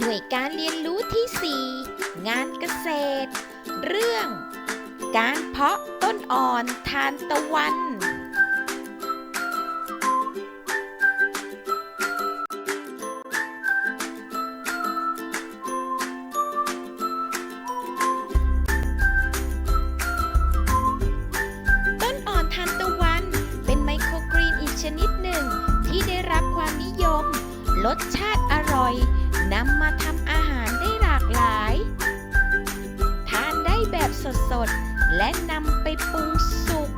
หน่วยการเรียนรู้ที่ 4 งานเกษตร เรื่อง การเพาะต้นอ่อนทานตะวัน ต้นอ่อนทานตะวัน เป็นไมโครกรีนอีกชนิดหนึ่งที่ได้รับความนิยม รสชาติอร่อย นำมาทำอาหารได้หลากหลาย ทานได้แบบสดๆ และนำไปปรุงสุก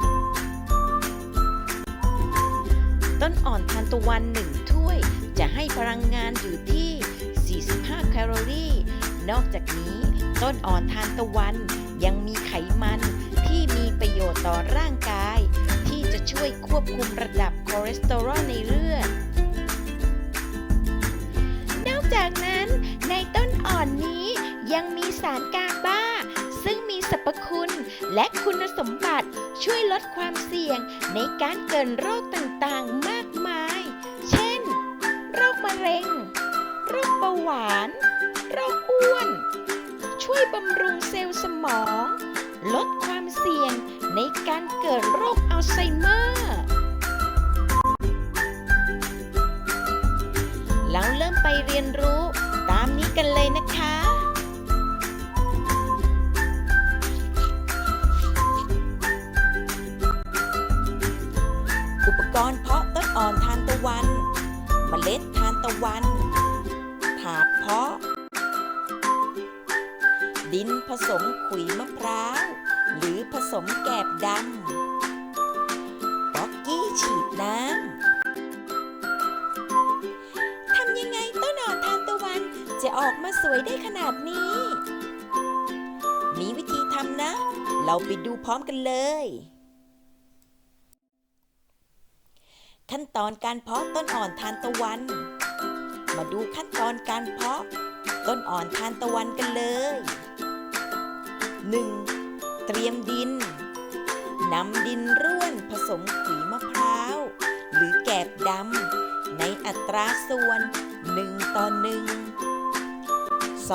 ต้นอ่อนทานตะวันหนึ่งถ้วย จะให้พลังงานอยู่ที่ 45 แคลอรี่ นอกจากนี้ ต้นอ่อนทานตะวันยังมีไขมันที่มีประโยชน์ต่อร่างกาย ที่จะช่วยควบคุมระดับคอเลสเตอรอลในเลือด จากนั้นในต้นอ่อนนี้ยังมีสารกาบ้า ซึ่งมีสรรพคุณและคุณสมบัติช่วยลดความเสี่ยงในการเกิดโรคต่างๆมากมาย เช่น โรคมะเร็ง โรคเบาหวาน โรคอ้วน ช่วยบำรุงเซลล์สมอง ลดความเสี่ยงในการเกิดโรคอัลไซเมอร์ เมล็ดทานตะวัน ถาดเพาะ ดินผสมขุยมะพร้าว หรือผสมแกบดำป๊อกกี้ฉีดน้ำ ทำยังไงต้นอ่อนทานตะวันจะออกมาสวยได้ขนาดนี้ มีวิธีทำนะ เราไปดูพร้อมกันเลย ขั้นตอนการเพาะต้นอ่อนทานตะวัน มาดูขั้นตอนการเพาะต้นอ่อนทานตะวันกันเลย 1. เตรียมดินนำดินร่วนผสมขุยมะพร้าว หรือแกบดำในอัตราส่วน 1 ต่อ 1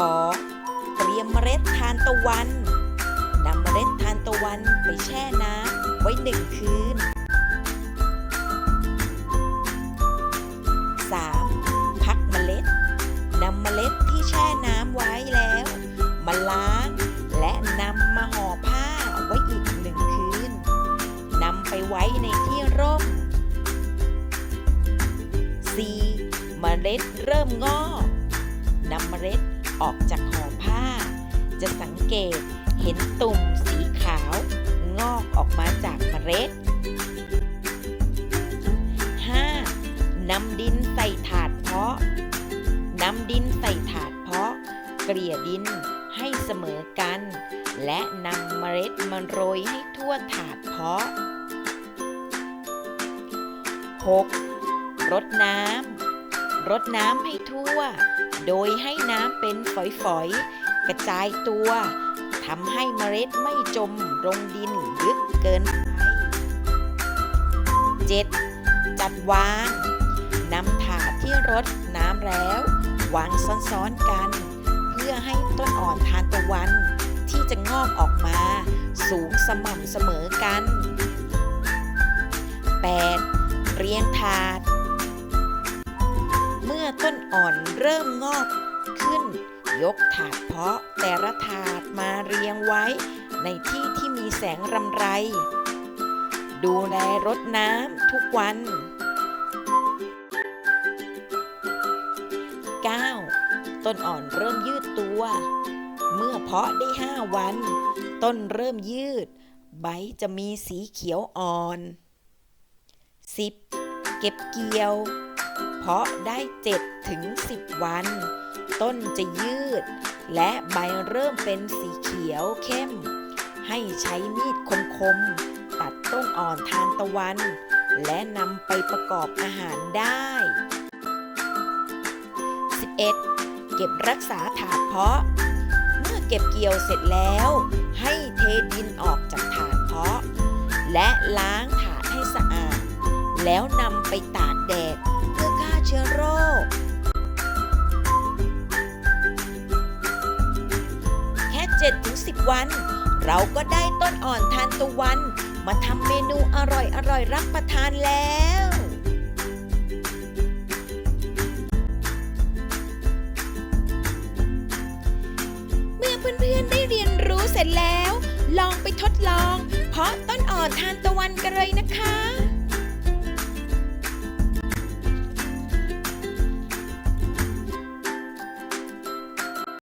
2. เตรียมเมล็ดทานตะวันนำเมล็ดทานตะวันไปแช่น้ำไว้หนึ่งคืน ล็ดเริ่มงอกนำเมล็ดออกจากห่อผ้า จะสังเกตเห็นตุ่มสีขาว งอกออกมาจากเมล็ด 5. นำดินใส่ถาดเพาะนำดินใส่ถาดเพาะ เกลี่ยดินให้เสมอกัน และนำเมล็ดมาโรยให้ทั่วถาดเพาะ 6. รดน้ำ รดน้ำให้ทั่ว โดยให้น้ำเป็นฝอยๆ กระจายตัวทำให้เมล็ดไม่จมลงดินลึกเกินไป 7. จัดวางนำถาดที่รดน้ำแล้ว วางซ้อนๆกัน เพื่อให้ต้นอ่อนทานตะวัน ที่จะงอกออกมา สูงสม่ำเสมอกัน 8. เรียงถาด ต้นอ่อนเริ่มงอกขึ้น ยกถาดเพาะแต่ละถาดมาเรียงไว้ในที่ที่มีแสงรำไร ดูแลรดน้ำทุกวัน 9. ต้นอ่อนเริ่มยืดตัว เมื่อเพาะได้ 5 วัน ต้นเริ่มยืด ใบจะมีสีเขียวอ่อน 10. เก็บเกี่ยว เพาะได้ 7 ถึง 10 วัน ต้นจะยืด และใบเริ่มเป็นสีเขียวเข้ม ให้ใช้มีดคมๆ ตัดต้นอ่อนทานตะวัน และนำไปประกอบอาหารได้ 11. เก็บรักษาถาดเพาะ เมื่อเก็บเกี่ยวเสร็จแล้ว ให้เทดินออกจากถาดเพาะ และล้างถาดให้สะอาด แล้วนำไปตากแดด ชื้อโรค แค่ 7-10 วัน เราก็ได้ต้นอ่อนทานตะวัน มาทำเมนูอร่อยอร่อยรับประทานแล้วเพื่อนๆได้เรียนรู้เสร็จแล้ว ลองไปทดลอง เพาะต้นอ่อนทานตะวันกันเลยนะคะ